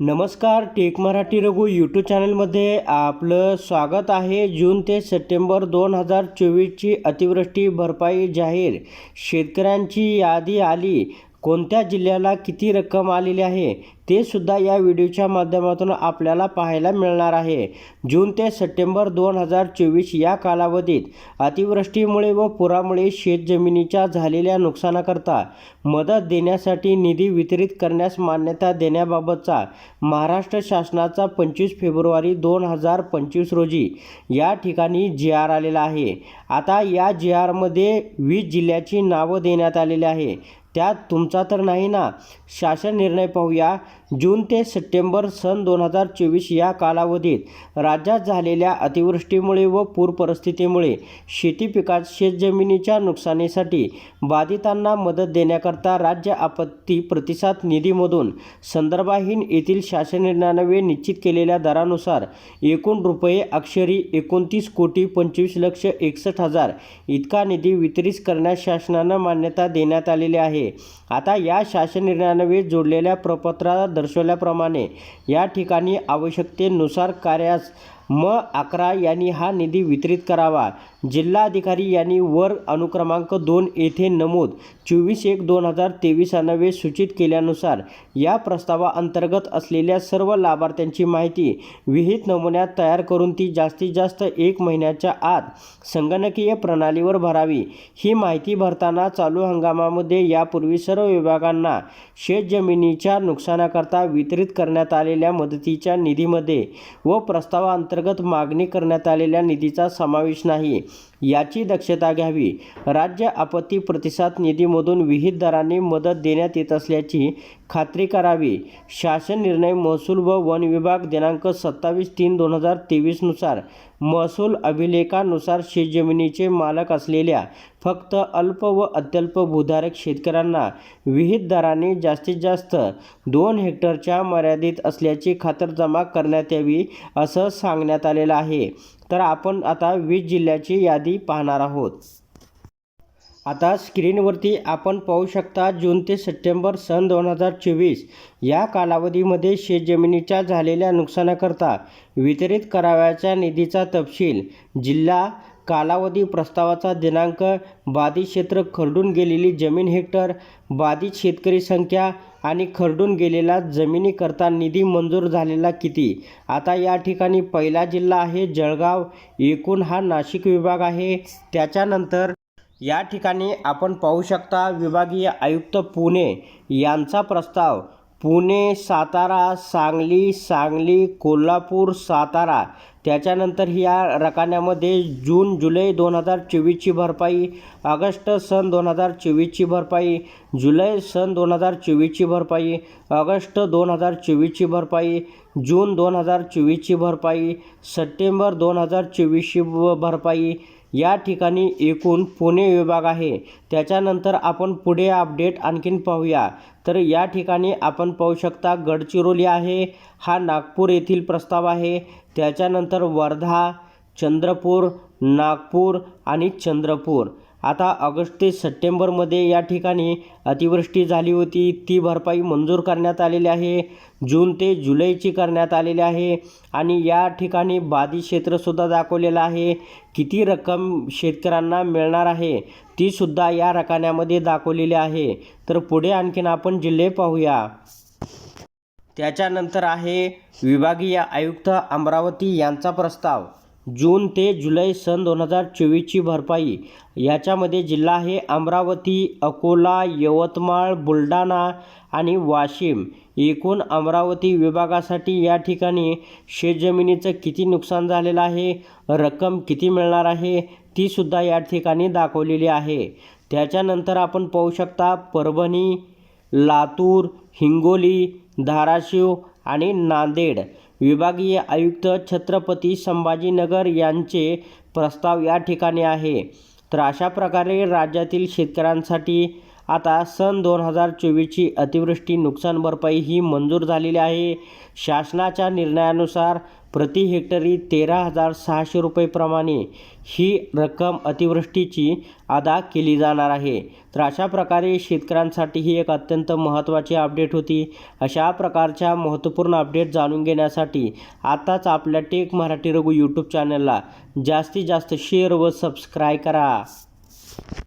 नमस्कार take Marathi Raghu YouTube चॅनलमध्ये आपलं स्वागत आहे. जून ते सप्टेंबर दोन हजार चोवीसची अतिवृष्टी भरपाई जाहीर. शेतकऱ्यांची यादी आली. कोणत्या जिल्ह्याला किती रक्कम आलेली आहे ते सुद्धा या व्हिडिओच्या माध्यमातून आपल्याला पाहायला मिळणार आहे. जून ते सप्टेंबर दोन हजार चोवीस या कालावधीत अतिवृष्टीमुळे व पुरामुळे शेतजमिनीच्या झालेल्या नुकसानाकरता मदत देण्यासाठी निधी वितरित करण्यास मान्यता देण्याबाबतचा महाराष्ट्र शासनाचा पंचवीस फेब्रुवारी दोन हजार पंचवीस रोजी या ठिकाणी जी आर आलेला आहे. आता या जी आरमध्ये वीस जिल्ह्याची नावं देण्यात आलेली आहे. त्यात तुमचा तर नाही ना. शासन निर्णय पाहूया. जून ते सप्टेंबर सन दोन हजार चोवीस या कालावधीत राज्यात झालेल्या अतिवृष्टीमुळे व पूर परिस्थितीमुळे शेती पिकात शेतजमिनीच्या नुकसानीसाठी बाधितांना मदत देण्याकरता राज्य आपत्ती प्रतिसाद निधीमधून संदर्भाहीन येथील शासन निर्णयाने निश्चित केलेल्या दरानुसार एकूण रुपये अक्षरी एकोणतीस कोटी पंचवीस लक्ष एकसष्ट हजार इतका निधी वितरित करण्यास शासनानं मान्यता देण्यात आलेली आहे. आता या शासन निर्णयाने जोडलेल्या प्रपत्रात दर्शवल्याप्रमाणे या ठिकाणी आवश्यकतेनुसार कार्यास म. अकरा यांनी हा निधी वितरित करावा. जिल्हाधिकारी यांनी वर अनुक्रमांक दोन येथे नमूद चोवीस एक दोन हजार तेवीस सूचित केल्यानुसार या प्रस्तावाअंतर्गत असलेल्या सर्व लाभार्थ्यांची माहिती विहित नमुन्यात तयार करून ती जास्तीत जास्त एक महिन्याच्या आत संगणकीय प्रणालीवर भरावी. ही माहिती भरताना चालू हंगामामध्ये यापूर्वी सर्व विभागांना शेतजमिनीच्या नुकसानाकरता वितरित करण्यात आलेल्या मदतीच्या निधीमध्ये व प्रस्तावाअंतर्गत अंतर्गत मागणी करण्यात आलेल्या निधीचा समावेश नाही. याची दक्षता घ्यावी. राज्य आपत्ती प्रतिसाद निधीमधून विहित दराने मदत देण्यात येत असल्याची खात्री करावी. शासन निर्णय महसूल व वन विभाग दिनांक सत्तावीस तीन दोन हजार तेवीसनुसार महसूल अभिलेखानुसार शेतजमिनीचे मालक असलेल्या फक्त अल्प व अत्यल्प भूधारक शेतकऱ्यांना विहित दराने जास्तीत जास्त दोन हेक्टरच्या मर्यादित असल्याची खातरजमा करण्यात यावी असं सांगण्यात आलेलं आहे. तर आपण आता वीस जिल्ह्याची यादी पाहणार आहोत. आता स्क्रीनवरती आपण पाहू शकता जून ते सप्टेंबर सन दोन हजार चोवीस या कालावधीमध्ये शेतजमिनीच्या झालेल्या नुकसानाकरता वितरित करावयाच्या निधीचा तपशील जिल्हा कालावधी प्रस्तावाचा दिनांक बाधित क्षेत्र खरडून गेलेली जमीन हेक्टर बाधित शेतकरी संख्या आणि खरडून गेलेला जमिनीकरता निधी मंजूर झालेला किती? आता या ठिकाणी पहिला जिल्हा आहे जळगाव. एकूण हा नाशिक विभाग आहे. त्याच्यानंतर या ठिकाणी आपण पाहू शकता विभागीय आयुक्त पुणे यांचा प्रस्ताव. पुणे सातारा सांगली सांगली कोल्हापूर सातारा. त्याच्यानंतर या रकान्यामध्ये जून जुलै दोन हजार चोवीसची भरपाई ऑगस्ट सन दोन हजार चोवीसची भरपाई जुलै सन दोन हजार चोवीसची भरपाई ऑगस्ट दोन हजार चोवीसची भरपाई जून दोन हजार चोवीसची भरपाई सप्टेंबर दोन हजार चोवीसची भरपाई या ठिकाणी एकूण पुणे विभाग आहे. त्याच्यानंतर आपण पुढे अपडेट आणखीन पाहूया. तर या ठिकाणी आपण पाहू शकता गडचिरोली आहे. हा नागपूर येथील प्रस्ताव आहे. त्याच्यानंतर वर्धा चंद्रपूर नागपूर आणि चंद्रपूर. आता ऑगस्ट ते सप्टेंबरमध्ये या ठिकाणी अतिवृष्टी झाली होती. ती भरपाई मंजूर करण्यात आलेली आहे. जून ते जुलैची करण्यात आलेली आहे. आणि या ठिकाणी बाधित क्षेत्रसुद्धा दाखवलेलं आहे. किती रक्कम शेतकऱ्यांना मिळणार आहे तीसुद्धा या रकान्यामध्ये दाखवलेली आहे. तर पुढे आणखीन आपण जिल्हे पाहूया. त्याच्यानंतर आहे विभागीय आयुक्त अमरावती यांचा प्रस्ताव. जून ते जुलै सन दोन हजार चोवीसची भरपाई. याच्यामध्ये जिल्हा आहे अमरावती अकोला यवतमाळ बुलढाणा आणि वाशिम एकूण अमरावती विभागासाठी या ठिकाणी शेतजमिनीचं किती नुकसान झालेलं आहे रक्कम किती मिळणार आहे तीसुद्धा या ठिकाणी दाखवलेली आहे. त्याच्यानंतर आपण पाहू शकता परभणी लातूर हिंगोली धाराशिव आणि नांदेड. विभागीय आयुक्त छत्रपती संभाजीनगर यांचे प्रस्ताव या ठिकाणी आहे. तर अशा प्रकारे राज्यातील शेतकऱ्यांसाठी आता सन दोन हजार चोवीसची अतिवृष्टी नुकसान भरपाई ही मंजूर झालेली आहे. शासनाच्या निर्णयानुसार प्रति हेक्टरी तेरा हजार सहाशे रुपयेप्रमाणे ही रक्कम अतिवृष्टीची अदा केली जाणार आहे. तर अशा प्रकारे शेतकऱ्यांसाठी ही एक अत्यंत महत्त्वाची अपडेट होती. अशा प्रकारच्या महत्त्वपूर्ण अपडेट जाणून घेण्यासाठी आताच आपल्या टेक मराठी रघु यूट्यूब चॅनलला जास्तीत जास्त शेअर व सबस्क्राईब करा.